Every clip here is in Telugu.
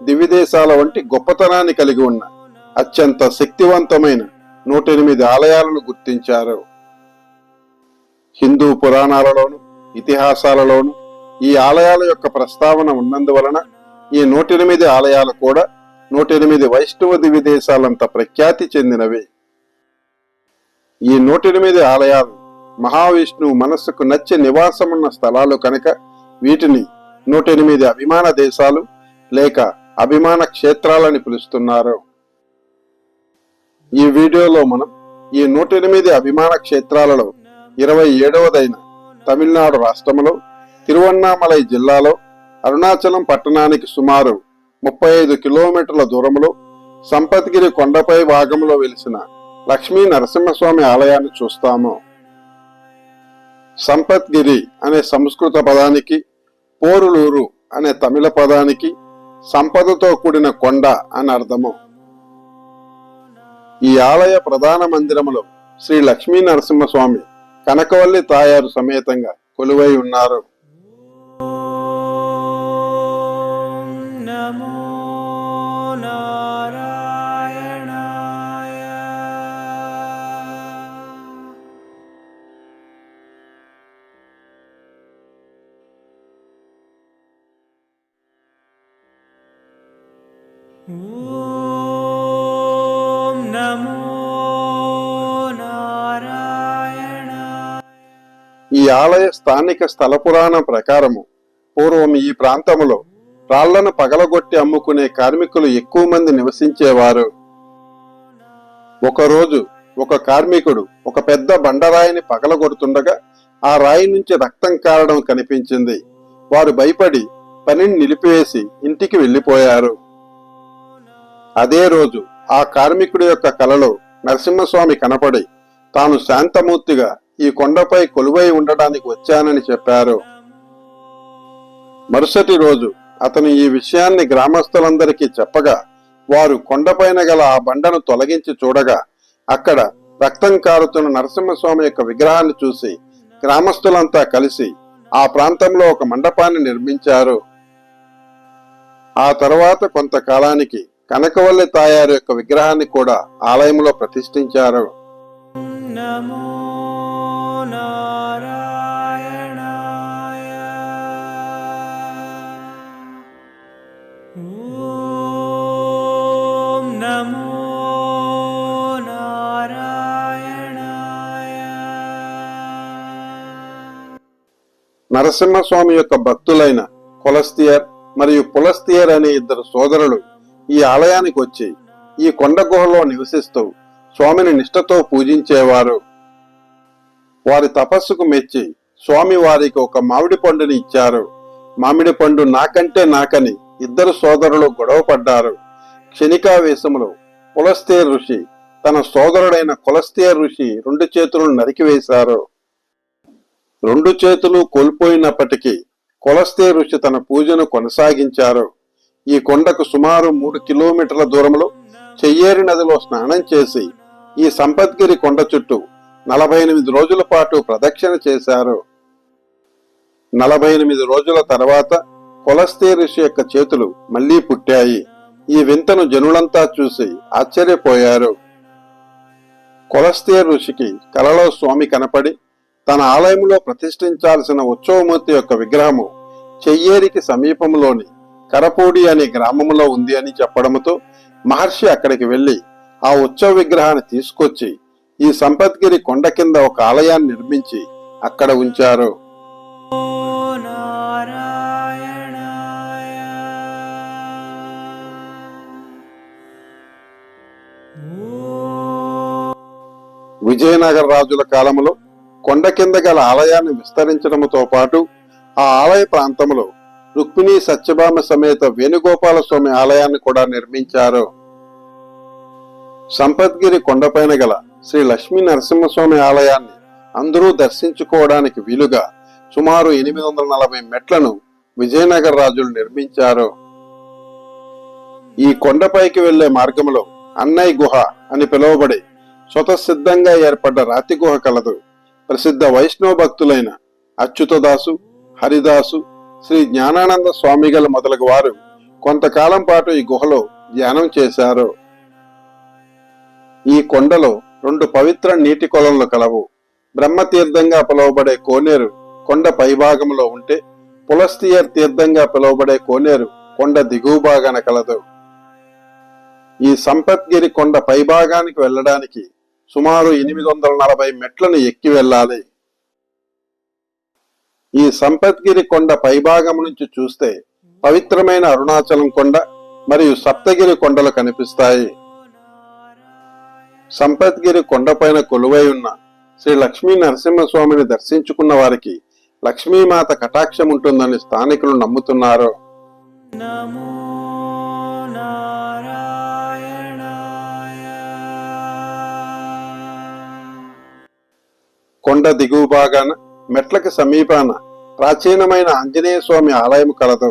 దివ్యదేశాల వంటి గొప్పతనాన్ని కలిగి ఉన్న అత్యంత శక్తివంతమైన నూట ఎనిమిది ఆలయాలను గుర్తించారు. హిందూ పురాణాలలోను ఇతిహాసాలలోను ఈ ఆలయాల యొక్క ప్రస్తావన ఉన్నందువలన ఈ నూట ఎనిమిది ఆలయాలు కూడా నూట ఎనిమిది వైష్ణవ దివ్యదేశాలంత ప్రఖ్యాతి చెందినవి. ఈ నూట ఎనిమిది ఆలయాలు మహావిష్ణువు మనస్సుకు నచ్చే నివాసమున్న స్థలాలు కనుక వీటిని నూట ఎనిమిది అభిమాన దేశాలు లేక అభిమాన క్షేత్రాలని పిలుస్తున్నారు. ఈ వీడియోలో మనం ఈ నూట ఎనిమిది అభిమాన క్షేత్రాలలో ఇరవై ఏడవదైన తమిళనాడు రాష్ట్రంలో తిరువన్నామలై జిల్లాలో అరుణాచలం పట్టణానికి సుమారు ముప్పై ఐదు కిలోమీటర్ల దూరంలో సంపత్గిరి కొండపై భాగంలో వెలిసిన లక్ష్మీ నరసింహస్వామి ఆలయాన్ని చూస్తాము. సంపత్గిరి అనే సంస్కృత పదానికి పోరులూరు అనే తమిళ పదానికి సంపదతో కూడిన కొండ అని అర్థము. ఈ ఆలయ ప్రధాన మందిరములో శ్రీ లక్ష్మీ నరసింహస్వామి కనకవల్లి తాయారు సమేతంగా కొలువై ఉన్నారు. నారాయణ. ఈ ఆలయ స్థానిక స్థల పురాణం ప్రకారము పూర్వం ఈ ప్రాంతములో రాళ్ళను పగలగొట్టి అమ్ముకునే కార్మికులు ఎక్కువ మంది నివసించేవారు. ఒకరోజు ఒక కార్మికుడు ఒక పెద్ద బండరాయిని పగలగొడుతుండగా ఆ రాయి నుంచి రక్తం కారడం కనిపించింది. వారు భయపడి పనిని నిలిపివేసి ఇంటికి వెళ్ళిపోయారు అదే రోజు ఆ కార్మికుడి యొక్క కలలో నరసింహస్వామి కనపడి తాను శాంతమూర్తిగా ఈ కొండపై కొలువై ఉండటానికి వచ్చానని చెప్పారు. మరుసటి రోజు అతను ఈ విషయాన్ని గ్రామస్తులందరికీ చెప్పగా వారు కొండపైన గల ఆ బండను తొలగించి చూడగా అక్కడ రక్తం కారుతున్న నరసింహస్వామి యొక్క విగ్రహాన్ని చూసి గ్రామస్తులంతా కలిసి ఆ ప్రాంతంలో ఒక మండపాన్ని నిర్మించారు. ఆ తర్వాత కొంతకాలానికి కనకవల్లి తాయారు యొక్క విగ్రహాన్ని కూడా ఆలయంలో ప్రతిష్ఠించారు. నరసింహస్వామి యొక్క భక్తులైన కొలస్తియర్ మరియు పులస్తియర్ అనే ఇద్దరు సోదరులు ఈ ఆలయానికి వచ్చి ఈ కొండ గుహలో నివసిస్తూ స్వామిని నిష్ఠతో పూజించేవారు. వారి తపస్సుకు మెచ్చి స్వామి వారికి ఒక మామిడి పండుని ఇచ్చారు. మామిడి పండు నాకంటే నాకని ఇద్దరు సోదరులు గొడవ పడ్డారు. క్షణికావేశములో పులస్తేర్ ఋషి తన సోదరుడైన కులస్తేర్ ఋషి రెండు చేతులను నరికివేశారు రెండు చేతులు కోల్పోయినప్పటికీ కులస్తే ఋషి తన పూజను కొనసాగించారు. ఈ కొండకు సుమారు మూడు కిలోమీటర్ల దూరంలో చెయ్యేరి నదిలో స్నానం చేసి ఈ సంపత్గిరి కొండ చుట్టూ నలభై ఎనిమిది రోజుల పాటు ప్రదక్షిణ చేశారు. నలభై ఎనిమిది రోజుల తర్వాత కొలస్తే ఋషి యొక్క చేతులు మళ్ళీ పుట్టాయి. ఈ వింతను జనులంతా చూసి ఆశ్చర్యపోయారు. కొలస్తే ఋషికి కలలో స్వామి కనపడి తన ఆలయంలో ప్రతిష్ఠించాల్సిన ఉత్సవమూర్తి యొక్క విగ్రహము చెయ్యేరికి సమీపంలోని కరపూడి అనే గ్రామంలో ఉంది అని చెప్పడంతో మహర్షి అక్కడికి వెళ్ళి ఆ ఉత్సవ విగ్రహాన్ని తీసుకొచ్చి ఈ సంపత్గిరి కొండ కింద ఒక ఆలయాన్ని నిర్మించి అక్కడ ఉంచారు. విజయనగర రాజుల కాలంలో కొండ కింద గల ఆలయాన్ని విస్తరించడంతో పాటు ఆ ఆలయ ప్రాంతంలో రుక్మిణి సత్యభామ సమేత వేణుగోపాల స్వామి ఆలయాన్ని కూడా నిర్మించారు. సంపద్గిరి కొండపైన గల శ్రీ లక్ష్మీ నరసింహస్వామి ఆలయాన్ని అందరూ దర్శించుకోవడానికి వీలుగా సుమారు ఎనిమిది వందల నలభై మెట్లను విజయనగర రాజులు నిర్మించారు. ఈ కొండపైకి వెళ్ళే మార్గంలో అన్నయ్య గుహ అని పిలువబడే స్వతసిద్ధంగా ఏర్పడ్డ రాతి గుహ కలదు. ప్రసిద్ధ వైష్ణవ భక్తులైన అచ్యుతదాసు హరిదాసు శ్రీ జ్ఞానానంద స్వామిగల మొదలగు వారు కొంతకాలం పాటు ఈ గుహలో ధ్యానం చేశారు. ఈ కొండలో రెండు పవిత్ర నీటి కొలంలు కలవు. బ్రహ్మతీర్థంగా పిలువబడే కోనేరు కొండ పైభాగంలో ఉంటే పులస్తియర్ తీర్థంగా పిలువబడే కోనేరు కొండ దిగువ భాగాన కలదు. ఈ సంపత్గిరి కొండ పైభాగానికి వెళ్ళడానికి సుమారు ఎనిమిది వందల నలభై మెట్లను ఎక్కి వెళ్ళాలి. ఈ సంపత్గిరి కొండ పైభాగం నుంచి చూస్తే పవిత్రమైన అరుణాచలం కొండ మరియు సప్తగిరి కొండలు కనిపిస్తాయి. సంపత్గిరి కొండపైన కొలువై ఉన్న శ్రీ లక్ష్మీ నరసింహస్వామిని దర్శించుకున్న వారికి లక్ష్మీమాత కటాక్షం ఉంటుందని స్థానికులు నమ్ముతున్నారు. కొండ దిగువ భాగాన మెట్లకి సమీపాన ప్రాచీనమైన ఆంజనేయ స్వామి ఆలయం కలదు.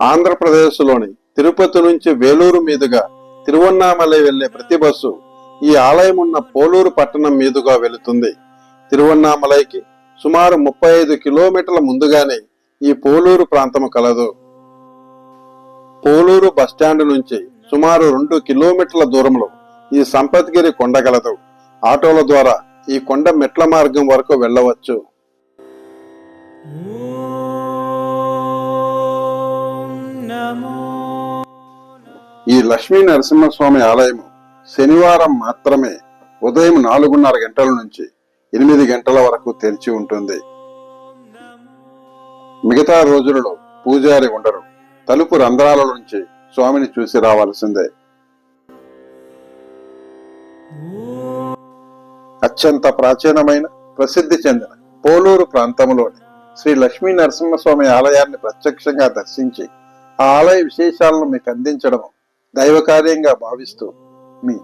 ఆంధ్రప్రదేశ్లోని తిరుపతి నుంచి వేలూరు మీదుగా తిరువన్నామలై వెళ్ళే ప్రతి బస్సు ఈ ఆలయం ఉన్న పోలూరు పట్టణం మీదుగా వెళుతుంది. తిరువన్నామలైకి సుమారు ముప్పై ఐదు కిలోమీటర్ల ముందుగానే ఈ పోలూరు ప్రాంతం కలదు. పోలూరు బస్టాండ్ నుంచి సుమారు రెండు కిలోమీటర్ల దూరంలో ఈ సంపత్గిరి కొండగలదు ఆటోల ద్వారా ఈ కొండ మెట్ల మార్గం వరకు వెళ్ళవచ్చు. ఈ లక్ష్మీ నరసింహస్వామి ఆలయం శనివారం మాత్రమే ఉదయం నాలుగున్నర గంటల నుంచి ఎనిమిది గంటల వరకు తెరిచి ఉంటుంది. మిగతా రోజులలో పూజారి ఉండరు. తలుపు రంధ్రాల నుంచి స్వామిని చూసి రావాల్సిందే. అత్యంత ప్రాచీనమైన ప్రసిద్ధి చెందిన పోలూరు ప్రాంతంలోని శ్రీ లక్ష్మీ నరసింహస్వామి ఆలయాన్ని ప్రత్యక్షంగా దర్శించి ఆ ఆలయ విశేషాలను మీకు అందించడం దైవ కార్యంగా భావిస్తూ మీ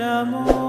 నమో